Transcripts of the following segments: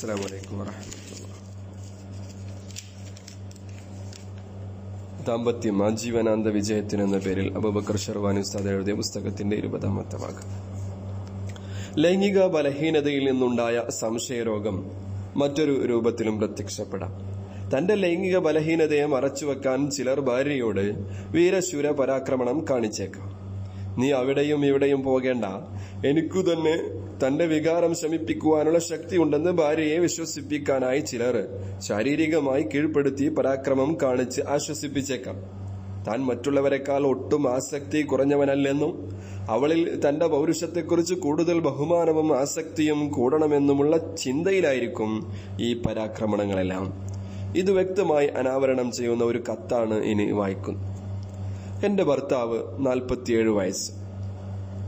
അസ്സാം വലൈക്കും വറഹമത്തുള്ള ദാമ്പത്യം ആജീവനാന്ത വിജയത്തിന് എന്ന പേരിൽ അബുബക്കർ ഷർവാനി ഉസ്താദ് എഴുതിയ പുസ്തകത്തിന്റെ ഇരുപതാമത്തെ ഭാഗം ലൈംഗിക ബലഹീനതയിൽ നിന്നുണ്ടായ സംശയരോഗം മറ്റൊരു രൂപത്തിലും പ്രത്യക്ഷപ്പെടാം. തന്റെ ലൈംഗിക ബലഹീനതയെ മറച്ചുവെക്കാൻ ചിലർ ഭാര്യയോട് വീരശൂര പരാക്രമണം കാണിച്ചേക്കാം. നീ അവിടെയും ഇവിടെയും പോകേണ്ട. എനിക്കു തന്നെ തന്റെ വികാരം ശമിപ്പിക്കുവാനുള്ള ശക്തിയുണ്ടെന്ന് ഭാര്യയെ വിശ്വസിപ്പിക്കാനായി ചിലർ ശാരീരികമായി കീഴ്പ്പെടുത്തി പരാക്രമം കാണിച്ച് ആശ്വസിപ്പിച്ചേക്കാം. താൻ മറ്റുള്ളവരെക്കാൾ ഒട്ടും ആസക്തി കുറഞ്ഞവനല്ലെന്നും അവളിൽ തന്റെ പൗരുഷത്തെക്കുറിച്ച് കൂടുതൽ ബഹുമാനവും ആസക്തിയും കൂടണമെന്നുമുള്ള ചിന്തയിലായിരിക്കും ഈ പരാക്രമണങ്ങളെല്ലാം. ഇത് വ്യക്തമായി അനാവരണം ചെയ്യുന്ന ഒരു കത്താണ് ഇനി വായിക്കുന്നത്. എന്റെ ഭർത്താവ് നാൽപ്പത്തിയേഴ് വയസ്സ്.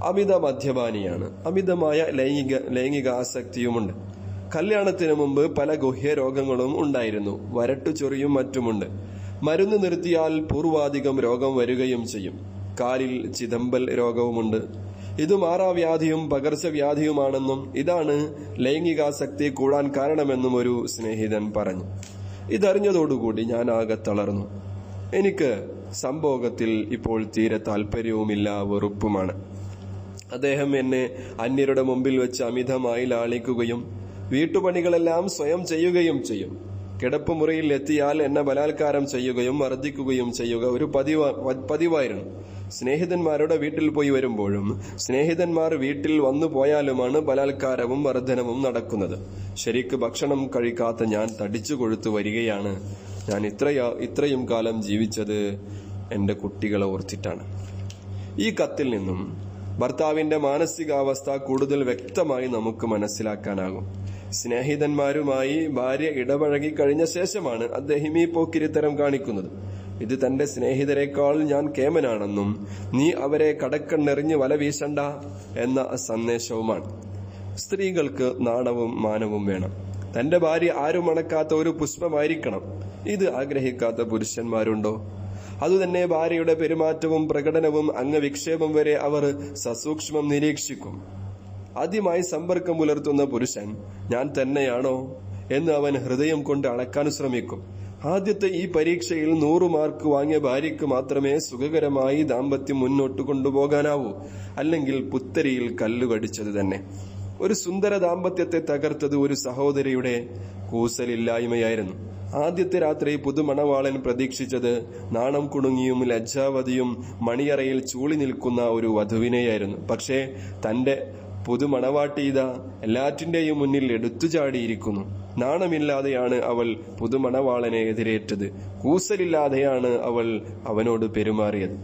അമിത മദ്യപാനിയാണ് അമിതമായ ലൈംഗിക ലൈംഗിക ആസക്തിയുമുണ്ട് കല്യാണത്തിന് മുമ്പ് പല ഗുഹ്യ രോഗങ്ങളും ഉണ്ടായിരുന്നു വരട്ടുചൊറിയും മറ്റുമുണ്ട്. മരുന്ന് നിർത്തിയാൽ പൂർവാധികം രോഗം വരികയും ചെയ്യും. കാലിൽ ചിതമ്പൽ രോഗവുമുണ്ട്. ഇത് മാറാവ്യാധിയും പകർച്ചവ്യാധിയുമാണെന്നും ഇതാണ് ലൈംഗികാസക്തി കൂടാൻ കാരണമെന്നും ഒരു സ്നേഹിതൻ പറഞ്ഞു. ഇതറിഞ്ഞതോടുകൂടി ഞാൻ ആകെ തളർന്നു. എനിക്ക് സംഭോഗത്തിൽ ഇപ്പോൾ തീരെ താല്പര്യവുമില്ല വെറുപ്പുമാണ്. അദ്ദേഹം എന്നെ അന്യരുടെ മുമ്പിൽ വെച്ച് അമിതമായി ലാളിക്കുകയും വീട്ടുപണികളെല്ലാം സ്വയം ചെയ്യുകയും ചെയ്യും. കിടപ്പുമുറിയിൽ എത്തിയാൽ എന്നെ ബലാത്കാരം ചെയ്യുകയും മർദ്ദിക്കുകയും ചെയ്യുക. ഒരു പതിവ പതിവായിരുന്നു. സ്നേഹിതന്മാരുടെ വീട്ടിൽ പോയി വരുമ്പോഴും സ്നേഹിതന്മാർ വീട്ടിൽ വന്നു പോയാലുമാണ് ബലാത്കാരവും മർദ്ദനവും നടക്കുന്നത്. ശരിക്ക് ഭക്ഷണം കഴിക്കാത്ത ഞാൻ തടിച്ചു കൊഴുത്തു വരികയാണ്. ഞാൻ ഇത്രയാ ഇത്രയും കാലം ജീവിച്ചത് എന്റെ കുട്ടികളെ ഓർത്തിട്ടാണ്. ഈ കത്തിൽ നിന്നും ഭർത്താവിന്റെ മാനസികാവസ്ഥ കൂടുതൽ വ്യക്തമായി നമുക്ക് മനസ്സിലാക്കാനാകും. സ്നേഹിതന്മാരുമായി ഭാര്യ ഇടപഴകി കഴിഞ്ഞ ശേഷമാണ് അദ്ദേഹം ഈ പോക്കിരിത്തരം കാണിക്കുന്നത്. ഇത് തന്റെ സ്നേഹിതരെക്കാൾ ഞാൻ കേമനാണെന്നും നീ അവരെ കടക്കണ്ണെറിഞ്ഞ് വല വീശണ്ട എന്ന സന്ദേശവുമാണ്. സ്ത്രീകൾക്ക് നാണവും മാനവും വേണം. തന്റെ ഭാര്യ ആരും അണക്കാത്ത ഒരു പുഷ്പമായിരിക്കണം. ഇത് ആഗ്രഹിക്കാത്ത പുരുഷന്മാരുണ്ടോ? അതുതന്നെ ഭാര്യയുടെ പെരുമാറ്റവും പ്രകടനവും അംഗവിക്ഷേപം വരെ അവർ സസൂക്ഷ്മം നിരീക്ഷിക്കും. ആദ്യമായി സമ്പർക്കം പുലർത്തുന്ന പുരുഷൻ ഞാൻ തന്നെയാണോ? എന്ന് അവൻ ഹൃദയം കൊണ്ട് അളക്കാൻ ശ്രമിക്കും. ആദ്യത്തെ ഈ പരീക്ഷയിൽ നൂറു മാർക്ക് വാങ്ങിയ ഭാര്യയ്ക്ക് മാത്രമേ സുഖകരമായി ദാമ്പത്യം മുന്നോട്ട് കൊണ്ടുപോകാനാവൂ അല്ലെങ്കിൽ പുത്തരിയിൽ കല്ലുകടിച്ചത് തന്നെ. ഒരു സുന്ദര ദാമ്പത്യത്തെ തകർത്തത് ഒരു സഹോദരിയുടെ കൂസലില്ലായ്മയായിരുന്നു. ആദ്യത്തെ രാത്രി പുതുമണവാളൻ പ്രതീക്ഷിച്ചത് നാണം കുണുങ്ങിയും ലജ്ജാവതിയും മണിയറയിൽ ചൂളി നിൽക്കുന്ന ഒരു വധുവിനെയായിരുന്നു. പക്ഷേ തന്റെ പുതുമണവാട്ടീത എല്ലാറ്റിന്റെയും മുന്നിൽ എടുത്തു ചാടിയിരിക്കുന്നു നാണമില്ലാതെയാണ് അവൾ പുതുമണവാളനെ എതിരേറ്റത്. കൂസലില്ലാതെയാണ് അവൾ അവനോട് പെരുമാറിയത്.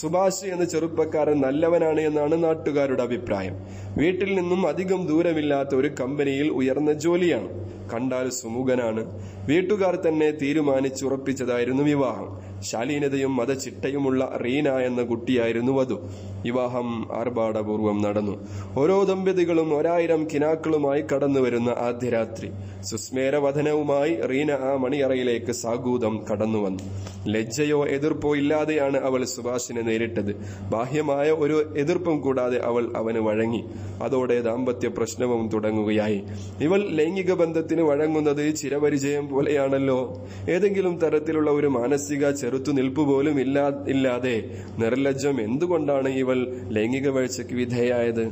സുഭാഷ് എന്ന ചെറുപ്പക്കാരൻ നല്ലവനാണ് എന്നാണ് നാട്ടുകാരുടെ അഭിപ്രായം. വീട്ടിൽ നിന്നും അധികം ദൂരമില്ലാത്ത ഒരു കമ്പനിയിൽ ഉയർന്ന ജോലിയാണ്. കണ്ടാൽ സുമുഖനാണ്. വീട്ടുകാർ തന്നെ തീരുമാനിച്ചുറപ്പിച്ചതായിരുന്നു വിവാഹം. ശാലീനതയും മതചിട്ടയുമുള്ള റീന എന്ന കുട്ടിയായിരുന്നു വധു. വിവാഹം ആർഭാടപൂർവം നടന്നു. ഓരോ ദമ്പതികളും ഒരായിരം കിനാക്കളുമായി കടന്നുവരുന്ന ആദ്യ രാത്രി സുസ്മേരവധനവുമായി റീന ആ മണിയറയിലേക്ക് സാഗൂതം കടന്നു വന്നു ലജ്ജയോ എതിർപ്പോ ഇല്ലാതെയാണ് അവൾ സുഭാഷിനെ നേരിട്ടത്. ബാഹ്യമായ ഒരു എതിർപ്പും കൂടാതെ അവൾ അവന് വഴങ്ങി. അതോടെ ദാമ്പത്യ പ്രശ്നവും തുടങ്ങുകയായി. ഇവൾ ലൈംഗിക ബന്ധത്തിന് വഴങ്ങുന്നത് ചിരപരിചയം പോലെയാണല്ലോ. ഏതെങ്കിലും തരത്തിലുള്ള ഒരു മാനസിക ചെറുത്തുനിൽപ്പ് പോലും ഇല്ലാ ഇല്ലാതെ നിർലജ്ജം എന്തുകൊണ്ടാണ് ഇവൾ ലൈംഗിക വീഴ്ചയ്ക്ക് വിധേയായത്?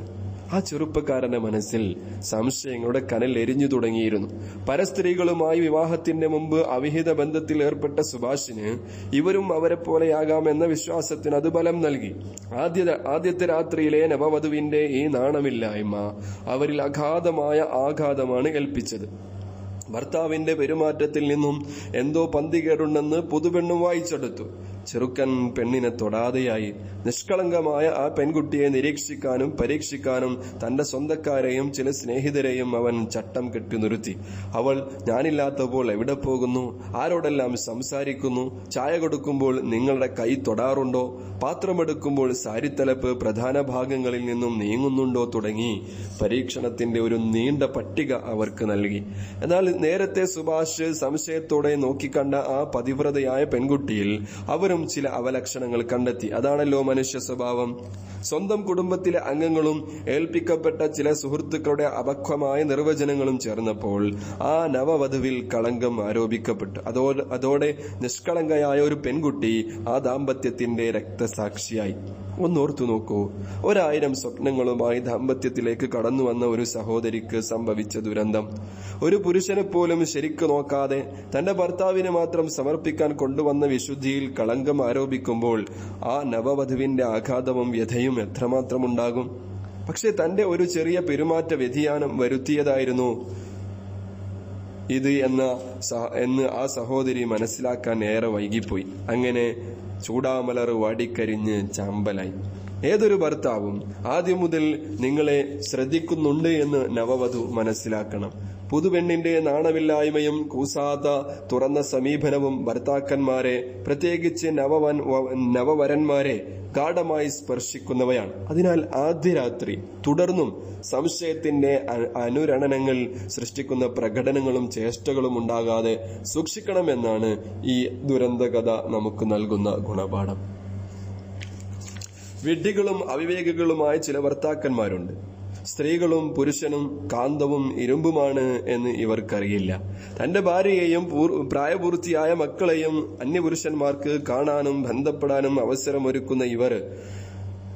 ആ ചെറുപ്പക്കാരന്റെ മനസ്സിൽ സംശയങ്ങളുടെ കനൽ എരിഞ്ഞു തുടങ്ങിയിരുന്നു. പരസ്ത്രീകളുമായി വിവാഹത്തിന്റെ മുമ്പ് അവിഹിത ബന്ധത്തിൽ ഏർപ്പെട്ട സുഭാഷിന് ഇവരും അവരെ പോലെയാകാമെന്ന വിശ്വാസത്തിന് അത് ബലം നൽകി. ആദ്യ ആദ്യത്തെ രാത്രിയിലെ നവവധുവിന്റെ ഈ നാണമില്ലായ്മ അവരിൽ അഗാധമായ ആഘാതമാണ് ഏൽപ്പിച്ചത്. ഭർത്താവിന്റെ പെരുമാറ്റത്തിൽ നിന്നും എന്തോ പന്തികേടുണ്ടെന്ന് പുതുപെണ്ണും വായിച്ചെടുത്തു. ചെറുക്കൻ പെണ്ണിനെ തൊടാതെയായി. നിഷ്കളങ്കമായ ആ പെൺകുട്ടിയെ നിരീക്ഷിക്കാനും പരീക്ഷിക്കാനും തന്റെ സ്വന്തക്കാരെയും ചില സ്നേഹിതരെയും അവൻ ചട്ടം കെട്ടി നിർത്തി. അവൾ ഞാനില്ലാത്തപ്പോൾ എവിടെ പോകുന്നു? ആരോടെല്ലാം സംസാരിക്കുന്നു? ചായ കൊടുക്കുമ്പോൾ നിങ്ങളുടെ കൈ തൊടാറുണ്ടോ? പാത്രമെടുക്കുമ്പോൾ സാരിത്തലപ്പ് പ്രധാന ഭാഗങ്ങളിൽ നിന്നും നീങ്ങുന്നുണ്ടോ? തുടങ്ങി പരീക്ഷണത്തിന്റെ ഒരു നീണ്ട പട്ടിക അവർക്ക് നൽകി. എന്നാൽ നേരത്തെ സുഭാഷ് സംശയത്തോടെ നോക്കിക്കണ്ട ആ പതിവ്രതയായ പെൺകുട്ടിയിൽ അവർ അവരും ചില അവലക്ഷണങ്ങൾ കണ്ടെത്തി. അതാണല്ലോ മനുഷ്യ സ്വഭാവം. സ്വന്തം കുടുംബത്തിലെ അംഗങ്ങളും ഏൽപ്പിക്കപ്പെട്ട ചില സുഹൃത്തുക്കളുടെ അപക്വമായ നിർവചനങ്ങളും ചേർന്നപ്പോൾ ആ നവവധുവിൽ കളങ്കം ആരോപിക്കപ്പെട്ടു. അതോ അതോടെ നിഷ്കളങ്കയായ ഒരു പെൺകുട്ടി ആ ദാമ്പത്യത്തിന്റെ രക്തസാക്ഷിയായി. ഒന്നോർത്തു നോക്കൂ. ഒരായിരം സ്വപ്നങ്ങളുമായി ദാമ്പത്യത്തിലേക്ക് കടന്നു വന്ന ഒരു സഹോദരിക്ക് സംഭവിച്ച ദുരന്തം. ഒരു പുരുഷനെ പോലും ശരിക്കു നോക്കാതെ തന്റെ ഭർത്താവിനെ മാത്രം സമർപ്പിക്കാൻ കൊണ്ടുവന്ന വിശുദ്ധിയിൽ കളങ്കം ആരോപിക്കുമ്പോൾ ആ നവവധുവിന്റെ ആഘാതവും വ്യഥയും എത്രമാത്രം ഉണ്ടാകും പക്ഷെ തന്റെ ഒരു ചെറിയ പെരുമാറ്റ വ്യതിയാനം വരുത്തിയതായിരുന്നു ഇത് എന്ന എന്ന് ആ സഹോദരി മനസ്സിലാക്കാൻ ഏറെ വൈകിപ്പോയി. അങ്ങനെ ചൂടാമലർ വാടിക്കരിഞ്ഞ് ചാമ്പലായി. ഏതൊരു ഭർത്താവും ആദ്യം മുതൽ നിങ്ങളെ ശ്രദ്ധിക്കുന്നുണ്ട് എന്ന് നവവധു മനസ്സിലാക്കണം. പുതുപെണ്ണിന്റെ നാണമില്ലായ്മയും കൂസാത്ത തുറന്ന സമീപനവും ഭർത്താക്കന്മാരെ പ്രത്യേകിച്ച് നവവൻ നവവരന്മാരെ ഗാഠമായി സ്പർശിക്കുന്നവയാണ്. അതിനാൽ ആദ്യ രാത്രി തുടർന്നും സംശയത്തിന്റെ അനുരണനങ്ങൾ സൃഷ്ടിക്കുന്ന പ്രകടനങ്ങളും ചേഷ്ടകളും ഉണ്ടാകാതെ സൂക്ഷിക്കണമെന്നാണ് ഈ ദുരന്തകഥ നമുക്ക് നൽകുന്ന ഗുണപാഠം. വിഡ്ഢികളും അവിവേകികളുമായ ചില ഭർത്താക്കന്മാരുണ്ട്. സ്ത്രീകളും പുരുഷനും കാന്തവും ഇരുമ്പുമാണ് എന്ന് ഇവർക്കറിയില്ല. തന്റെ ഭാര്യയെയും പ്രായപൂർത്തിയായ മക്കളെയും അന്യപുരുഷന്മാർക്ക് കാണാനും ബന്ധപ്പെടാനും അവസരമൊരുക്കുന്ന ഇവർ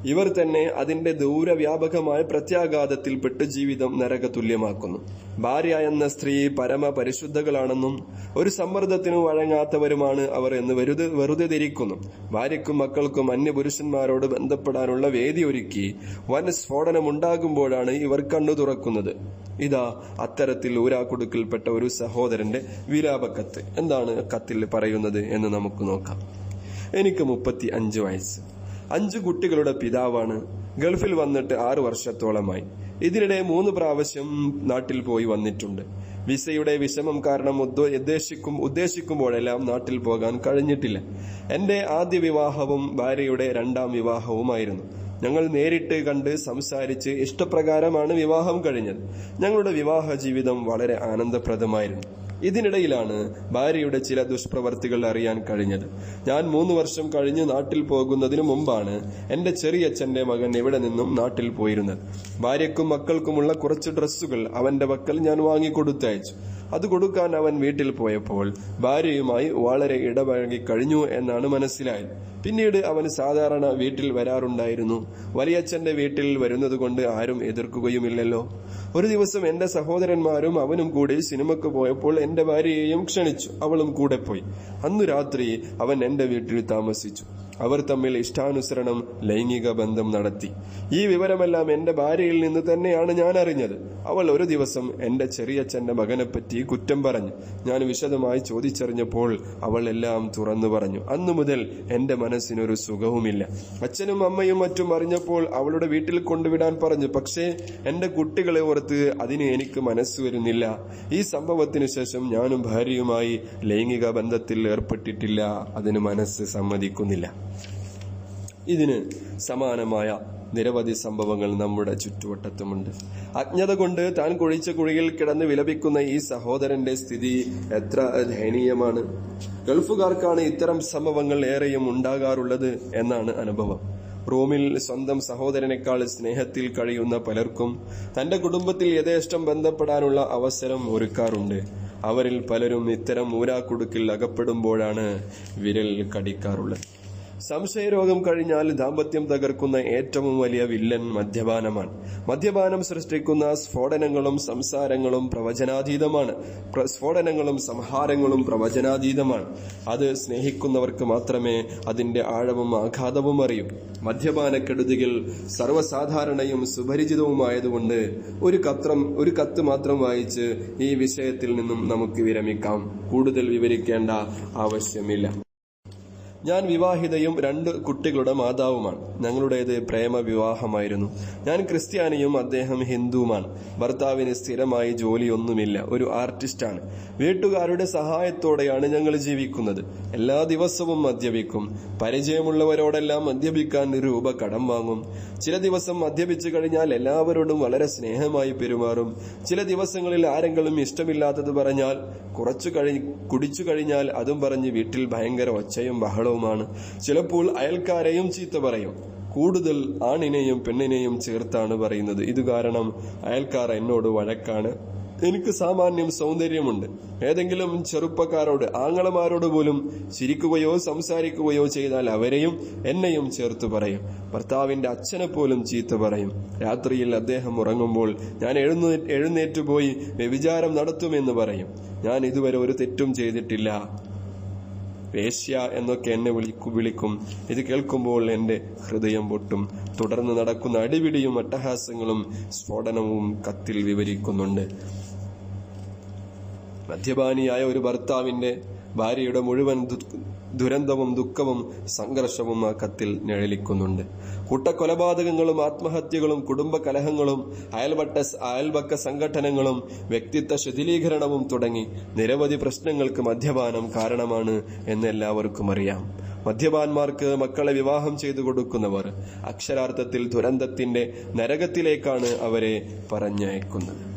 ഇവർ തന്നെ അതിന്റെ ദൂരവ്യാപകമായ പ്രത്യാഘാതത്തിൽപ്പെട്ട് ജീവിതം നരക തുല്യമാക്കുന്നു ഭാര്യ എന്ന സ്ത്രീ പരമ പരിശുദ്ധകളാണെന്നും ഒരു സമ്മർദ്ദത്തിനു വഴങ്ങാത്തവരുമാണ് അവർ എന്ന് വെറുതെ വെറുതെ ധരിക്കുന്നു. ഭാര്യക്കും മക്കൾക്കും അന്യപുരുഷന്മാരോട് ബന്ധപ്പെടാനുള്ള വേദി ഒരുക്കി വൻ സ്ഫോടനമുണ്ടാകുമ്പോഴാണ് ഇവർ കണ്ണു തുറക്കുന്നത്. ഇതാ അത്തരത്തിൽ ഊരാക്കുടുക്കിൽപ്പെട്ട ഒരു സഹോദരന്റെ വിലാപക്കത്ത്. എന്താണ് കത്തിൽ പറയുന്നത് എന്ന് നമുക്ക് നോക്കാം. എനിക്ക് മുപ്പത്തി അഞ്ച് വയസ്സ്. അഞ്ചു കുട്ടികളുടെ പിതാവാണ്. ഗൾഫിൽ വന്നിട്ട് ആറു വർഷത്തോളമായി. ഇതിനിടെ മൂന്ന് പ്രാവശ്യം നാട്ടിൽ പോയി വന്നിട്ടുണ്ട്. വിസയുടെ വിഷമം കാരണം ഉദ്ദേശിക്കും ഉദ്ദേശിക്കുമ്പോഴെല്ലാം നാട്ടിൽ പോകാൻ കഴിഞ്ഞിട്ടില്ല. എന്റെ ആദ്യ വിവാഹവും ഭാര്യയുടെ രണ്ടാം വിവാഹവുമായിരുന്നു. ഞങ്ങൾ നേരിട്ട് കണ്ട് സംസാരിച്ച് ഇഷ്ടപ്രകാരമാണ് വിവാഹം കഴിഞ്ഞത്. ഞങ്ങളുടെ വിവാഹ ജീവിതം വളരെ ആനന്ദപ്രദമായിരുന്നു. ഇതിനിടയിലാണ് ഭാര്യയുടെ ചില ദുഷ്പ്രവർത്തികൾ അറിയാൻ കഴിഞ്ഞത്. ഞാൻ മൂന്ന് വർഷം കഴിഞ്ഞ് നാട്ടിൽ പോകുന്നതിനു മുമ്പാണ് എന്റെ ചെറിയച്ഛന്റെ മകൻ ഇവിടെ നിന്നും നാട്ടിൽ പോയിരുന്നത്. ഭാര്യയ്ക്കും മക്കൾക്കുമുള്ള കുറച്ച് ഡ്രസ്സുകൾ അവന്റെ പക്കൽ ഞാൻ വാങ്ങിക്കൊടുത്തയച്ചു. അത് കൊടുക്കാൻ അവൻ വീട്ടിൽ പോയപ്പോൾ ഭാര്യയുമായി വളരെ ഇടപഴകി കഴിഞ്ഞു എന്നാണ് മനസ്സിലായത്. പിന്നീട് അവൻ സാധാരണ വീട്ടിൽ വരാറുണ്ടായിരുന്നു. വലിയച്ഛന്റെ വീട്ടിൽ വരുന്നത് കൊണ്ട് ആരും എതിർക്കുകയുമില്ലല്ലോ. ഒരു ദിവസം എന്റെ സഹോദരന്മാരും അവനും കൂടി സിനിമക്ക് പോയപ്പോൾ എന്റെ ഭാര്യയെയും ക്ഷണിച്ചു. അവളും കൂടെ പോയി. അന്നു രാത്രി അവൻ എന്റെ വീട്ടിൽ താമസിച്ചു. അവർ തമ്മിൽ ഇഷ്ടാനുസരണം ലൈംഗിക ബന്ധം നടത്തി. ഈ വിവരമെല്ലാം എന്റെ ഭാര്യയിൽ നിന്ന് തന്നെയാണ് ഞാൻ അറിഞ്ഞത്. അവൾ ഒരു ദിവസം എന്റെ ചെറിയച്ഛന്റെ മകനെപ്പറ്റി കുറ്റം പറഞ്ഞു. ഞാൻ വിശദമായി ചോദിച്ചറിഞ്ഞപ്പോൾ അവൾ എല്ലാം തുറന്നു പറഞ്ഞു. അന്നു മുതൽ എന്റെ മനസ്സിനൊരു സുഖവുമില്ല. അച്ഛനും അമ്മയും മറ്റും അറിഞ്ഞപ്പോൾ അവളുടെ വീട്ടിൽ കൊണ്ടുവിടാൻ പറഞ്ഞു. പക്ഷേ എന്റെ കുട്ടികളെ ഓർത്ത് അതിന് എനിക്ക് മനസ്സ് വരുന്നില്ല. ഈ സംഭവത്തിന് ശേഷം ഞാനും ഭാര്യയുമായി ലൈംഗിക ബന്ധത്തിൽ ഏർപ്പെട്ടിട്ടില്ല. അതിന് മനസ്സ് സമ്മതിക്കുന്നില്ല. ഇതിന് സമാനമായ നിരവധി സംഭവങ്ങൾ നമ്മുടെ ചുറ്റുവട്ടത്തുമുണ്ട്. അജ്ഞത കൊണ്ട് താൻ കുഴിച്ച കുഴിയിൽ കിടന്ന് വിലപിക്കുന്ന ഈ സഹോദരന്റെ സ്ഥിതി എത്ര ദയനീയമാണ്. ഗൾഫുകാർക്കാണ് ഇത്തരം സംഭവങ്ങൾ ഏറെയും ഉണ്ടാകാറുള്ളത് എന്നാണ് അനുഭവം. റോമിൽ സ്വന്തം സഹോദരനേക്കാൾ സ്നേഹത്തിൽ കഴിയുന്ന പലർക്കും തന്റെ കുടുംബത്തിൽ യഥേഷ്ടം ബന്ധപ്പെടാനുള്ള അവസരം ഒരുക്കാറുണ്ട്. അവരിൽ പലരും ഇത്തരം ഊരാക്കുടുക്കിൽ അകപ്പെടുമ്പോഴാണ് വിരൽ കടിക്കാറുള്ളത്. സംശയരോഗം കഴിഞ്ഞാൽ ദാമ്പത്യം തകർക്കുന്ന ഏറ്റവും വലിയ വില്ലൻ മദ്യപാനമാണ്. മദ്യപാനം സൃഷ്ടിക്കുന്ന സ്ഫോടനങ്ങളും സംസാരങ്ങളും പ്രവചനാതീതമാണ്. പ്ര- സ്ഫോടനങ്ങളും സംഹാരങ്ങളും പ്രവചനാതീതമാണ്. അത് സ്നേഹിക്കുന്നവർക്ക് മാത്രമേ അതിന്റെ ആഴവും ആഘാതവും അറിയൂ. മദ്യപാനക്കെടുതികൾ സർവസാധാരണയും സുപരിചിതവുമായതുകൊണ്ട് ഒരു കത്രം ഒരു കത്ത് മാത്രം വായിച്ച് ഈ വിഷയത്തിൽ നിന്നും നമുക്ക് വിരമിക്കാം. കൂടുതൽ വിവരിക്കേണ്ട ആവശ്യമില്ല. ഞാൻ വിവാഹിതയും രണ്ട് കുട്ടികളുടെ മാതാവുമാണ്. ഞങ്ങളുടേത് പ്രേമ വിവാഹമായിരുന്നു ഞാൻ ക്രിസ്ത്യാനിയും അദ്ദേഹം ഹിന്ദുവുമാണ്. ഭർത്താവിന് സ്ഥിരമായി ജോലിയൊന്നുമില്ല. ഒരു ആർട്ടിസ്റ്റാണ്. വീട്ടുകാരുടെ സഹായത്തോടെയാണ് ഞങ്ങൾ ജീവിക്കുന്നത്. എല്ലാ ദിവസവും മദ്യപിക്കും. പരിചയമുള്ളവരോടെല്ലാം മദ്യപിക്കാൻ രൂപ കടം വാങ്ങും. ചില ദിവസം മദ്യപിച്ചു കഴിഞ്ഞാൽ എല്ലാവരോടും വളരെ സ്നേഹമായി പെരുമാറും. ചില ദിവസങ്ങളിൽ ആരെങ്കിലും ഇഷ്ടമില്ലാത്തത് പറഞ്ഞാൽ കുറച്ചു കഴി കുടിച്ചു കഴിഞ്ഞാൽ അതും പറഞ്ഞ് വീട്ടിൽ ഭയങ്കര ഒച്ചയും ബഹളവുമാണ് ചിലപ്പോൾ അയൽക്കാരെയും ചീത്ത പറയും. കൂടുതൽ ആണിനെയും പെണ്ണിനെയും ചേർത്താണ് പറയുന്നത്. ഇത് കാരണം അയൽക്കാർ എന്നോട് വഴക്കാണ്. എനിക്ക് സാമാന്യം സൗന്ദര്യമുണ്ട്. ഏതെങ്കിലും ചെറുപ്പക്കാരോട് ആങ്ങളമാരോട് പോലും ചിരിക്കുകയോ സംസാരിക്കുകയോ ചെയ്താൽ അവരെയും എന്നെയും ചേർത്ത് പറയും. ഭർത്താവിന്റെ അച്ഛനെ പോലും ചീത്ത പറയും. രാത്രിയിൽ അദ്ദേഹം ഉറങ്ങുമ്പോൾ ഞാൻ എഴുന്നേ എഴുന്നേറ്റ് പോയി വ്യഭിചാരം നടത്തുമെന്ന് പറയും. ഞാൻ ഇതുവരെ ഒരു തെറ്റും ചെയ്തിട്ടില്ല. വേശ്യ എന്നൊക്കെ എന്നെ വിളിക്കു വിളിക്കും. ഇത് കേൾക്കുമ്പോൾ എന്റെ ഹൃദയം പൊട്ടും. തുടർന്ന് നടക്കുന്ന അടിപിടിയും അട്ടഹാസങ്ങളും സ്ഫോടനവും കത്തിൽ വിവരിക്കുന്നുണ്ട്. മദ്യപാനിയായ ഒരു ഭർത്താവിന്റെ ഭാര്യയുടെ മുഴുവൻ ദുരന്തവും ദുഃഖവും സംഘർഷവും ആ കത്തിൽ നിഴലിക്കുന്നുണ്ട്. കൂട്ടക്കൊലപാതകങ്ങളും ആത്മഹത്യകളും കുടുംബ കലഹങ്ങളും അയൽവട്ട അയൽവക്ക സംഘടനകളും വ്യക്തിത്വ ശിഥിലീകരണവും തുടങ്ങി നിരവധി പ്രശ്നങ്ങൾക്ക് മദ്യപാനം കാരണമാണ് എന്ന് എല്ലാവർക്കും അറിയാം. മദ്യപാന്മാർക്ക് മക്കളെ വിവാഹം ചെയ്തു കൊടുക്കുന്നവർ അക്ഷരാർത്ഥത്തിൽ ദുരന്തത്തിന്റെ നരകത്തിലേക്കാണ് അവരെ പറഞ്ഞയക്കുന്നത്.